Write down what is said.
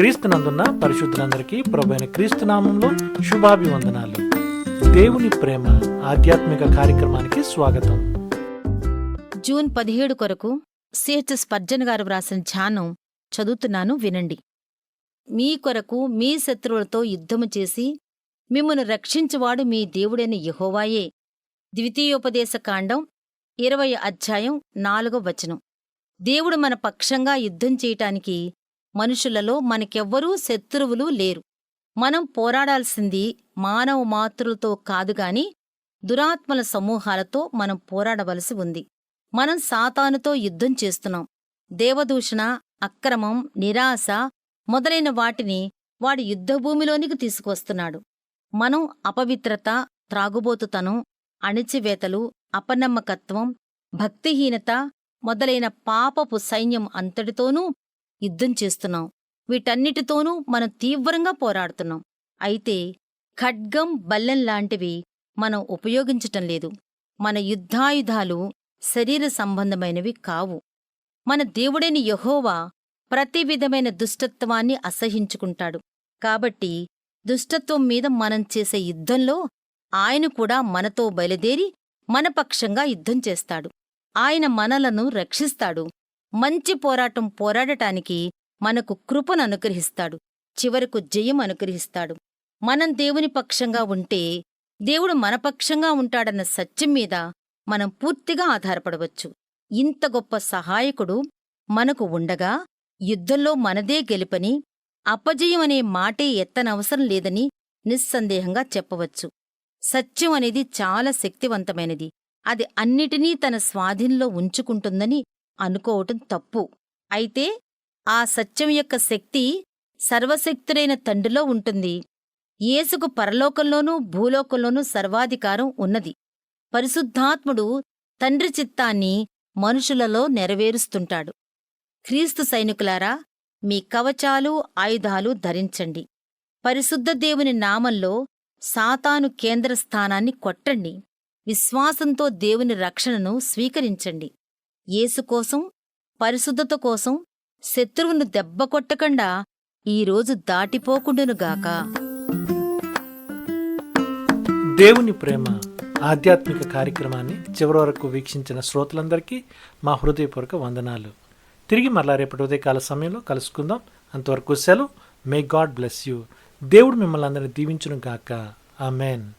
క్రీస్తునందున్న పరిశుద్ధులందరికీ ప్రభైన క్రీస్తు నామంలో శుభాభివందనాలు. దేవుని ప్రేమ ఆధ్యాత్మిక కార్యక్రమానికి స్వాగతం. జూన్ పదిహేడు కొరకు సిహెచ్ స్పర్జన్ గారు వ్రాసిన ధ్యానం చదువుతున్నాను వినండి. మీ కొరకు మీ శత్రువులతో యుద్ధము చేసి మిమ్మను రక్షించువాడు మీ దేవుడైన యహోవాయే. ద్వితీయోపదేశ కాండం ఇరవై అధ్యాయం నాలుగో వచనం. దేవుడు మన పక్షంగా యుద్ధం చేయటానికి మనుషులలో మనకెవ్వరూ శత్రువులు లేరు. మనం పోరాడాల్సింది మానవ మాతృలతో కాదుగాని దురాత్మల సమూహాలతో మనం పోరాడవలసి ఉంది. మనం సాతానుతో యుద్ధం చేస్తున్నాం. దేవదూషణ అక్రమం నిరాశ మొదలైన వాటిని వాడి యుద్ధభూమిలోనికి తీసుకువస్తున్నాడు. మనం అపవిత్రత త్రాగుబోతుతనం అణిచివేతలు అపనమ్మకత్వం భక్తిహీనత మొదలైన పాపపు సైన్యం అంతటితోనూ యుద్ధం చేస్తున్నాం. వీటన్నిటితోనూ మనం తీవ్రంగా పోరాడుతున్నాం. అయితే ఖడ్గం బల్లెం లాంటివి మనం ఉపయోగించటం లేదు. మన యుద్ధాయుధాలు శరీర సంబంధమైనవి కావు. మన దేవుడైన యహోవా ప్రతి విధమైన దుష్టత్వాన్ని అసహించుకుంటాడు. కాబట్టి దుష్టత్వం మీద మనం చేసే యుద్ధంలో ఆయన కూడా మనతో బయలుదేరి మన పక్షంగా యుద్ధం చేస్తాడు. ఆయన మనలను రక్షిస్తాడు. మంచి పోరాటం పోరాడటానికి మనకు కృపను అనుగ్రహిస్తాడు. చివరకు జయం అనుగ్రహిస్తాడు. మనం దేవుని పక్షంగా ఉంటే దేవుడు మన పక్షంగా ఉంటాడన్న సత్యం మీద మనం పూర్తిగా ఆధారపడవచ్చు. ఇంత గొప్ప సహాయకుడు మనకు ఉండగా యుద్ధంలో మనదే గెలుపని అపజయం అనే మాటే ఎత్తనవసరం లేదని నిస్సందేహంగా చెప్పవచ్చు. సత్యం అనేది చాలా శక్తివంతమైనది. అది అన్నిటినీ తన స్వాధీనంలో ఉంచుకుంటుందని అనుకోవటం తప్పు. అయితే ఆ సత్యం యొక్క శక్తి సర్వశక్తుడైన తండ్రిలో ఉంటుంది. యేసుకు పరలోకంలోనూ భూలోకంలోనూ సర్వాధికారం ఉన్నది. పరిశుద్ధాత్ముడు తండ్రి చిత్తాన్ని మనుషులలో నెరవేరుస్తుంటాడు. క్రీస్తు సైనికులారా మీ కవచాలు ఆయుధాలు ధరించండి. పరిశుద్ధ దేవుని నామంలో సాతాను కేంద్ర స్థానాన్ని కొట్టండి. విశ్వాసంతో దేవుని రక్షణను స్వీకరించండి. యేసు కోసం పరిశుద్ధత కోసం శత్రువును దెబ్బకొట్టకుండా ఈరోజు దాటిపోకుండునుగాక దేవుని ప్రేమ ఆధ్యాత్మిక కార్యక్రమాన్ని చివరి వరకు వీక్షించిన శ్రోతలందరికీ మా హృదయపూర్వక వందనాలు. తిరిగి మరలా రేపటి ఉదయకాల సమయంలో కలుసుకుందాం. అంతవరకు సెలవు. మే గాడ్ బ్లెస్ యూ దేవుడు మిమ్మల్ని అందరినీ దీవించును గాక. ఆ మేన్